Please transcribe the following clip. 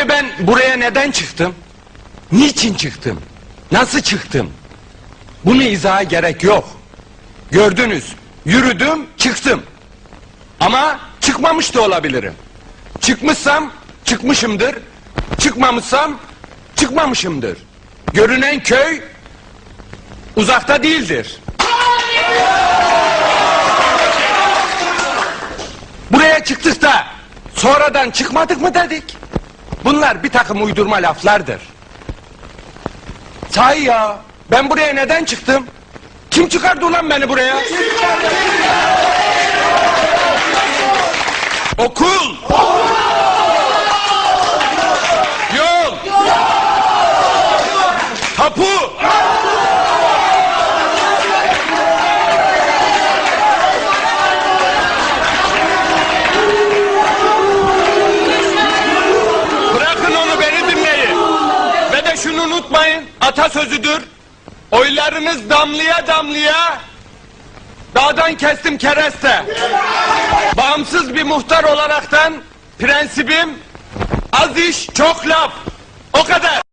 Şimdi ben buraya neden çıktım? Niçin çıktım? Nasıl çıktım? Bunu izaha gerek yok. Gördünüz. Yürüdüm, çıktım. Ama çıkmamış da olabilirim. Çıkmışsam çıkmışımdır. Çıkmamışsam çıkmamışımdır. Görünen köy uzakta değildir. Buraya çıktık da sonradan çıkmadık mı dedik. Bunlar bir takım uydurma laflardır. Sahi ya ben buraya neden çıktım? Kim çıkardı ulan beni buraya? Okul! Yol! Tapu! Unutmayın. Atasözüdür. Oylarınız damlaya damlaya dağdan kestim kereste. Bağımsız bir muhtar olaraktan prensibim az iş çok laf. O kadar.